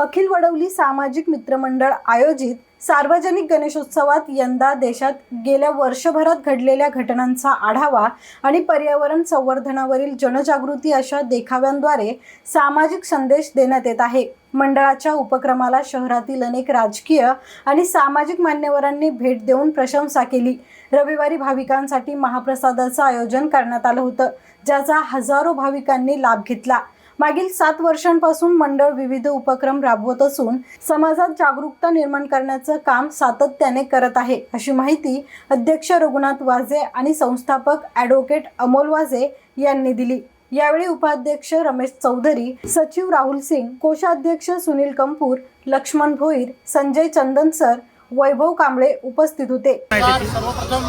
अखिल वडवली सामाजिक मित्रमंडळ आयोजित सार्वजनिक गणेशोत्सवात यंदा देशात गेल्या वर्षभरात घडलेल्या घटनांचा आढावा आणि पर्यावरण संवर्धनावरील जनजागृती अशा देखाव्यांद्वारे सामाजिक संदेश देण्यात येत आहे. मंडळाच्या उपक्रमाला शहरातील अनेक राजकीय आणि सामाजिक मान्यवरांनी भेट देऊन प्रशंसा केली. रविवारी भाविकांसाठी महाप्रसादाचं आयोजन करण्यात आलं होतं ज्याचा हजारो भाविकांनी लाभ घेतला. मागील सात वर्षांपासून मंडळ विविध उपक्रम राबवत असून समाजात जागरूकता निर्माण करण्याचं काम सातत्याने करत आहे अशी माहिती अध्यक्ष रघुनाथ वाजे आणि संस्थापक ॲडव्होकेट अमोल वाजे यांनी दिली. यावेळी उपाध्यक्ष रमेश चौधरी सचिव राहुल सिंग कोषाध्यक्ष सुनील कंपूर लक्ष्मण भोईर संजय चंदन सर वैभव कांबळे उपस्थित होते. सर्वप्रथम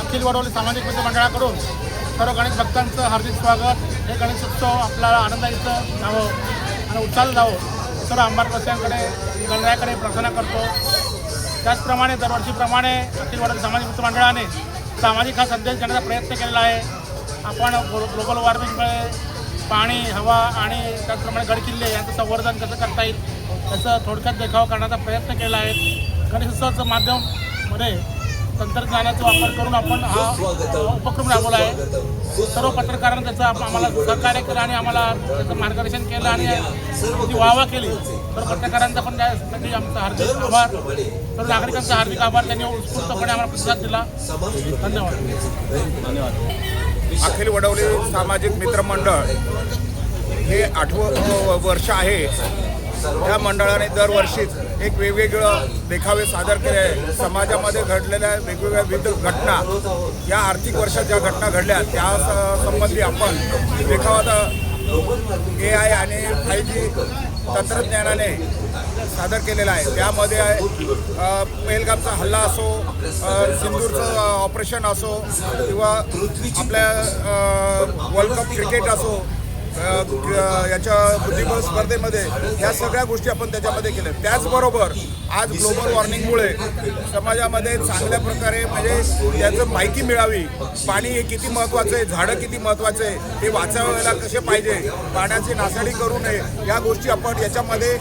अखिल वडोली सामाजिक मित्र मंडळाकडून सर्व गणेश भक्तांचं हार्दिक स्वागत. हे गणेश उत्सव आपल्याला आनंदाचं जावं आणि उत्साह जावं सर्व अंबारवासियांकडे गणरायाकडे प्रार्थना करतो. त्याचप्रमाणे दरवर्षीप्रमाणे अखिल भारतीय सामाजिक मित्र मंडळाने सामाजिक हा संदेश देण्याचा प्रयत्न केलेला आहे. आपण ग्लोबल वॉर्मिंगमुळे पाणी हवा आणि त्याचप्रमाणे गडकिल्ले यांचं संवर्धन कसं करता येईल त्याचं थोडक्यात देखावा करण्याचा प्रयत्न केला आहे. गणेशोत्सवाचं माध्यममध्ये तंत्रज्ञानाचा वापर करून आपण हा उपक्रम राबवला आहे. सर्व पत्रकारांनी त्याचं आम्हाला सहकार्य केलं आणि आम्हाला त्याचं मार्गदर्शन केलं आणि त्याची वाहवा केली तर पत्रकारांचा पण त्यासाठी आमचा हार्दिक आभार सर्व नागरिकांचा हार्दिक आभार. त्यांनी उत्स्फूर्तपणे आम्हाला प्रतिसाद दिला. धन्यवाद. अखिल वडवले सामाजिक मित्रमंडळ हे आठवं वर्ष आहे. या मंडळाने दरवर्षीच एक वेगवेगळं देखावे सादर केले आहे. समाजामध्ये घडलेल्या वेगवेगळ्या विविध घटना या आर्थिक वर्षात ज्या घटना घडल्या त्या संबंधी आपण देखावा ए आय आणि फाय जी तंत्रज्ञानाने सादर केलेला आहे. त्यामध्ये पेलगामचा हल्ला असो सिंदूरचं ऑपरेशन असो किंवा आपल्या वर्ल्ड कप क्रिकेट असो याच्या बुद्धिबळ स्पर्धेमध्ये ह्या सगळ्या गोष्टी आपण त्याच्यामध्ये केल्या. त्याचबरोबर आज ग्लोबल वॉर्मिंगमुळे समाजामध्ये चांगल्या प्रकारे म्हणजे त्याचं माहिती मिळावी. पाणी हे किती महत्त्वाचं आहे झाडं किती महत्त्वाचं आहे हे वाचावायला कसे पाहिजे पाण्याची नासाडी करू नये या गोष्टी आपण याच्यामध्ये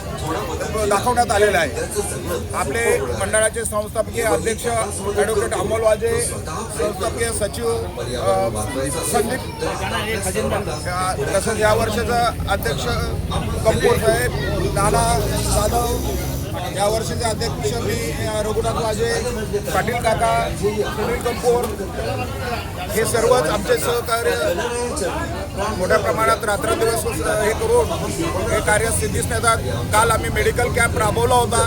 दाखवण्यात आलेल्या आहे आपले मंडळाचे संस्थापकीय अध्यक्ष ॲडव्होकेट अमोल वाजे संस्थापकीय सचिव संदीप तसंच या वर्षाचा अध्यक्ष कंपोर साहेब नाना जाधव या वर्षाचे अध्यक्ष मी रघुनाथ वाजे पाटील काका सुनील कंपोर हे सर्वच आमचे सहकार्य मोठ्या प्रमाणात रात्रदिवस हे करून हे कार्य सिद्धीस नेतात. काल आम्ही मेडिकल कॅम्प राबवला होता.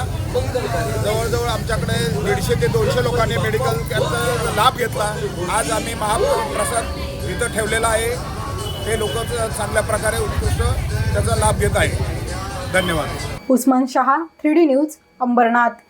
जवळजवळ आमच्याकडे दीडशे ते दोनशे लोकांनी मेडिकल कॅम्पचा लाभ घेतला. आज आम्ही महाप्रसाद इथं ठेवलेला आहे. हे लोक चांगल्या प्रकारे उत्कृष्ट त्याचा लाभ घेत आहे धन्यवाद. Usman Shah three D news Ambernath.